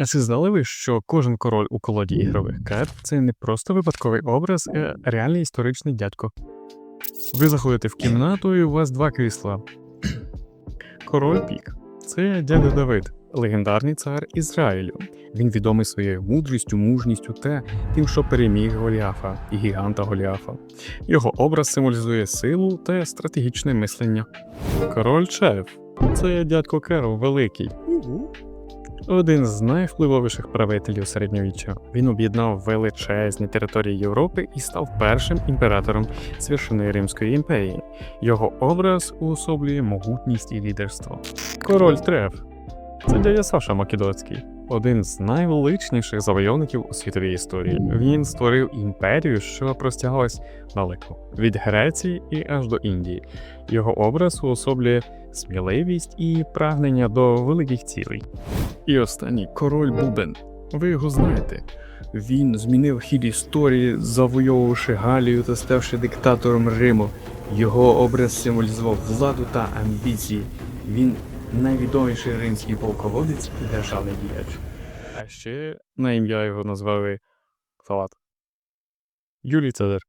А чи знали ви, що кожен король у колоді ігрових карт це не просто випадковий образ, а реальний історичний дядько? Ви заходите в кімнату, і у вас два крісла. Король Пік це дядя Давид, легендарний цар Ізраїлю. Він відомий своєю мудрістю, мужністю та тим, що переміг Голіафа і гіганта Голіафа. Його образ символізує силу та стратегічне мислення. Король Чев це дядько Керол Великий. Один з найвпливовіших правителів середньовіччя. Він об'єднав величезні території Європи і став першим імператором Священої Римської імперії. Його образ уособлює могутність і лідерство. Король Трев це дядя Саша Македонський, один з найвеличніших завойовників у світовій історії. Він створив імперію, що простягалась далеко від Греції і аж до Індії. Його образ уособлює сміливість і прагнення до великих цілей. І останній король Бубен. Ви його знаєте. Він змінив хід історії, завойовувавши Галію та ставши диктатором Риму. Його образ символізував владу та амбіції. Він найвідоміший римський полководець і державний діяч. А ще на ім'я його назвали Салат. Юлій Цезар.